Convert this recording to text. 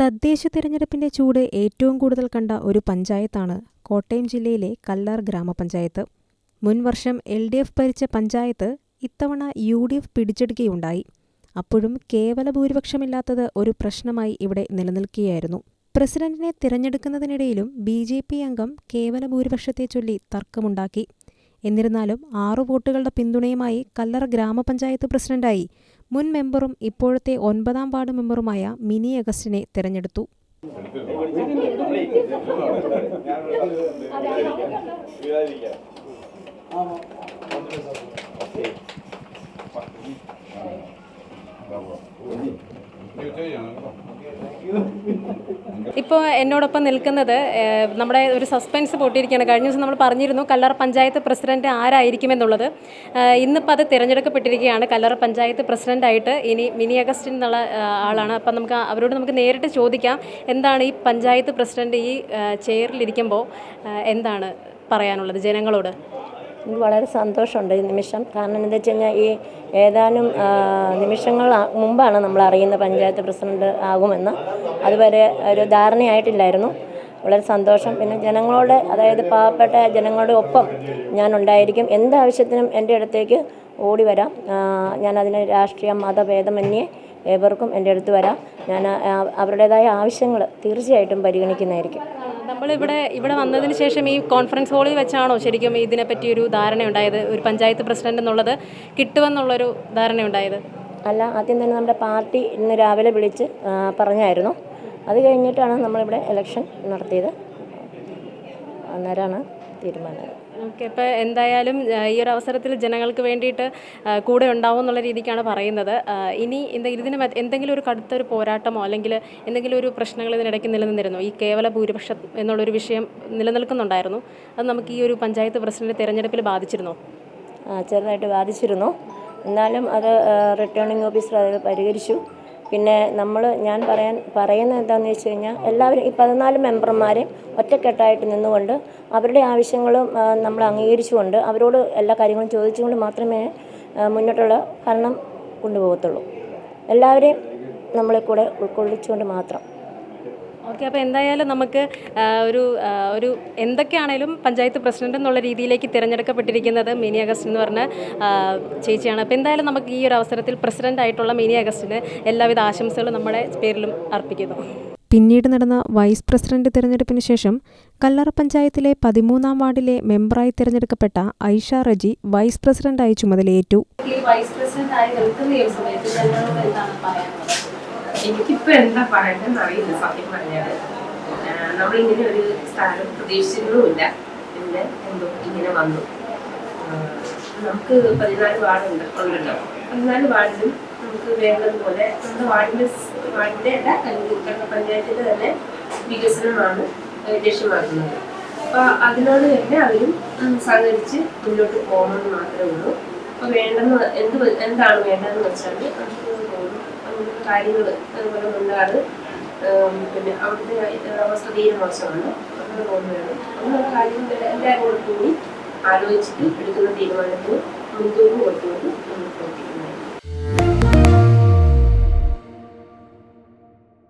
തദ്ദേശ തിരഞ്ഞെടുപ്പിന്റെ ചൂട് ഏറ്റവും കൂടുതൽ കണ്ട ഒരു പഞ്ചായത്താണ് കോട്ടയം ജില്ലയിലെ കല്ലാർ ഗ്രാമപഞ്ചായത്ത്. മുൻവർഷം എൽ ഡി എഫ് ഭരിച്ച പഞ്ചായത്ത് ഇത്തവണ യു ഡി എഫ് പിടിച്ചെടുക്കുകയുണ്ടായി. അപ്പോഴും കേവല ഭൂരിപക്ഷമില്ലാത്തത് ഒരു പ്രശ്നമായി ഇവിടെ നിലനിൽക്കുകയായിരുന്നു. പ്രസിഡന്റിനെ തിരഞ്ഞെടുക്കുന്നതിനിടയിലും ബി ജെ പി അംഗം കേവല ഭൂരിപക്ഷത്തെ ചൊല്ലി തർക്കമുണ്ടാക്കി. എന്നിരുന്നാലും ആറു വോട്ടുകളുടെ പിന്തുണയുമായി കല്ലറ ഗ്രാമപഞ്ചായത്ത് പ്രസിഡന്റായി മുൻ മെമ്പറും ഇപ്പോഴത്തെ ഒൻപതാം വാർഡ് മെമ്പറുമായ മിനി അഗസ്റ്റിനെ തിരഞ്ഞെടുത്തു. ഇപ്പോൾ എന്നോടൊപ്പം നിൽക്കുന്നത് നമ്മുടെ ഒരു സസ്പെൻസ് പൊട്ടിയിരിക്കുകയാണ്. കഴിഞ്ഞ ദിവസം നമ്മൾ പറഞ്ഞിരുന്നു കല്ലറ പഞ്ചായത്ത് പ്രസിഡന്റ് ആരായിരിക്കുമെന്നുള്ളത്. എന്നുള്ളത് ഇന്നിപ്പോൾ അത് തിരഞ്ഞെടുക്കപ്പെട്ടിരിക്കുകയാണ്. കല്ലറ പഞ്ചായത്ത് പ്രസിഡന്റായിട്ട് ഇനി മിനി അഗസ്റ്റിൻ എന്നുള്ള ആളാണ്. അപ്പം നമുക്ക് അവരോട് നമുക്ക് നേരിട്ട് ചോദിക്കാം എന്താണ് ഈ പഞ്ചായത്ത് പ്രസിഡന്റ് ഈ ചെയറിലിരിക്കുമ്പോൾ എന്താണ് പറയാനുള്ളത് ജനങ്ങളോട്? എനിക്ക് വളരെ സന്തോഷമുണ്ട് ഈ നിമിഷം. കാരണം എന്താ വെച്ച് കഴിഞ്ഞാൽ ഈ ഏതാനും നിമിഷങ്ങൾ മുമ്പാണ് നമ്മൾ അറിയുന്ന പഞ്ചായത്ത് പ്രസിഡന്റ് ആകുമെന്ന്. അതുവരെ ഒരു ധാരണയായിട്ടില്ലായിരുന്നു. വളരെ സന്തോഷം. പിന്നെ ജനങ്ങളോട് അതായത് പാവപ്പെട്ട ജനങ്ങളുടെ ഒപ്പം ഞാൻ ഉണ്ടായിരിക്കും. എന്താവശ്യത്തിനും എന്റെ അടുത്തേക്ക് ഓടി വരാം. ഞാനതിന് രാഷ്ട്രീയ മതഭേദമന്യേ ഏവർക്കും എന്റെ അടുത്ത് വരാം. ഞാൻ അവരുടേതായ ആവശ്യങ്ങൾ തീർച്ചയായിട്ടും പരിഗണിക്കുന്നതായിരിക്കും. നമ്മളിവിടെ ഇവിടെ വന്നതിന് ശേഷം ഈ കോൺഫറൻസ് ഹാളിൽ വെച്ചാണോ ശരിക്കും ഇതിനെപ്പറ്റി ഒരു ധാരണ ഉണ്ടായത്? ഒരു പഞ്ചായത്ത് പ്രസിഡന്റ് എന്നുള്ളത് കിട്ടുമെന്നുള്ളൊരു ധാരണ ഉണ്ടായത്? അല്ല ആദ്യം തന്നെ നമ്മുടെ പാർട്ടി ഇന്ന് രാവിലെ വിളിച്ച് പറഞ്ഞായിരുന്നു. അത് കഴിഞ്ഞിട്ടാണ് നമ്മളിവിടെ ഇലക്ഷൻ നടത്തിയത്. അന്നേരമാണ് തീരുമാനം. ഓക്കെ അപ്പോൾ എന്തായാലും ഈ ഒരു അവസരത്തിൽ ജനങ്ങൾക്ക് വേണ്ടിയിട്ട് കൂടെ ഉണ്ടാവും എന്നുള്ള രീതിക്കാണ് പറയുന്നത്. ഇനി ഇതിന് എന്തെങ്കിലും ഒരു കടുത്തൊരു പോരാട്ടമോ അല്ലെങ്കിൽ എന്തെങ്കിലും ഒരു പ്രശ്നങ്ങൾ ഇതിനിടയ്ക്ക് നിലനിന്നിരുന്നോ? ഈ കേവല ഭൂരിപക്ഷം എന്നുള്ളൊരു വിഷയം നിലനിൽക്കുന്നുണ്ടായിരുന്നു. അത് നമുക്ക് ഈ ഒരു പഞ്ചായത്ത് പ്രസിഡന്റ് തിരഞ്ഞെടുപ്പിൽ ബാധിച്ചിരുന്നോ? ചെറുതായിട്ട് ബാധിച്ചിരുന്നു. എന്നാലും അത് റിട്ടേണിംഗ് ഓഫീസർ അത് പരിഹരിച്ചു. പിന്നെ നമ്മൾ ഞാൻ പറയാൻ പറയുന്നത് എന്താണെന്ന് വെച്ച് കഴിഞ്ഞാൽ എല്ലാവരും ഈ പതിനാല് മെമ്പർമാരെ ഒറ്റക്കെട്ടായിട്ട് നിന്നുകൊണ്ട് അവരുടെ ആവശ്യങ്ങളും നമ്മൾ അംഗീകരിച്ചുകൊണ്ട് അവരോട് എല്ലാ കാര്യങ്ങളും ചോദിച്ചുകൊണ്ട് മാത്രമേ മുന്നോട്ടുള്ള ഭരണം കൊണ്ടുപോകത്തുള്ളൂ. എല്ലാവരെയും നമ്മളെ കൂടെ ഉൾക്കൊള്ളിച്ചുകൊണ്ട് മാത്രം. ഓക്കെ അപ്പോൾ എന്തായാലും നമുക്ക് ഒരു ഒരു എന്തൊക്കെയാണേലും പഞ്ചായത്ത് പ്രസിഡന്റ് എന്നുള്ള രീതിയിലേക്ക് തിരഞ്ഞെടുക്കപ്പെട്ടിരിക്കുന്നത് മിനി അഗസ്റ്റ് എന്ന് പറഞ്ഞ ചേച്ചിയാണ്. അപ്പോൾ എന്തായാലും നമുക്ക് ഈ ഒരു അവസരത്തിൽ പ്രസിഡന്റ് ആയിട്ടുള്ള മിനി അഗസ്റ്റിന് എല്ലാവിധ ആശംസകളും നമ്മുടെ പേരിലും അർപ്പിക്കുന്നു. പിന്നീട് നടന്ന വൈസ് പ്രസിഡന്റ് തിരഞ്ഞെടുപ്പിന് ശേഷം കല്ലറ പഞ്ചായത്തിലെ പതിമൂന്നാം വാർഡിലെ മെമ്പറായി തിരഞ്ഞെടുക്കപ്പെട്ട ഐഷ റജി വൈസ് പ്രസിഡന്റായി ചുമതലയേറ്റു. ഈ വൈസ് നിൽക്കുന്ന ഈ സമയത്ത് എനിക്കിപ്പോ എന്താ പറയണ്ടെന്ന് അറിയില്ല സത്യം നമ്മൾ നമ്മളിങ്ങനെ ഒരു സ്ഥാനം പ്രതീക്ഷിച്ചിരുന്നുമില്ല പിന്നെ എന്തോ ഇങ്ങനെ വന്നു. നമുക്ക് പതിനാല് വാർഡുണ്ട് ഉണ്ടല്ലോ. പതിനാല് വാർഡിലും നമുക്ക് വേണ്ടതുപോലെ നമ്മുടെ വാർഡിന്റെ വാർഡിന്റെ അല്ല കല്ലൂർ പഞ്ചായത്തിന്റെ തന്നെ വികസനമാണ് ലക്ഷ്യമാക്കുന്നത്. അപ്പൊ അതിനോട് തന്നെ അവരും സഹകരിച്ച് മുന്നോട്ട് പോകണമെന്ന് മാത്രമേ ഉള്ളൂ. അപ്പൊ വേണ്ടെന്ന് എന്ത് എന്താണ് വേണ്ടതെന്ന് വെച്ചാൽ കാര്യങ്ങൾ അതുപോലെ ഉണ്ടാണ് ഉം, പിന്നെ അവിടുത്തെ അവസ്ഥ തീരെ മോശമാണ് അങ്ങനെ തോന്നുകയാണ് അങ്ങനെയുള്ള കാര്യങ്ങൾ എല്ലാവരും കൂടെ കൂടി ആലോചിച്ചിട്ട് എടുക്കുന്ന തീരുമാനത്തിന് മുൻതൂക്കം കൊടുത്തുകൊണ്ട് നമ്മൾ പ്രവർത്തിക്കുന്നതായിരിക്കും.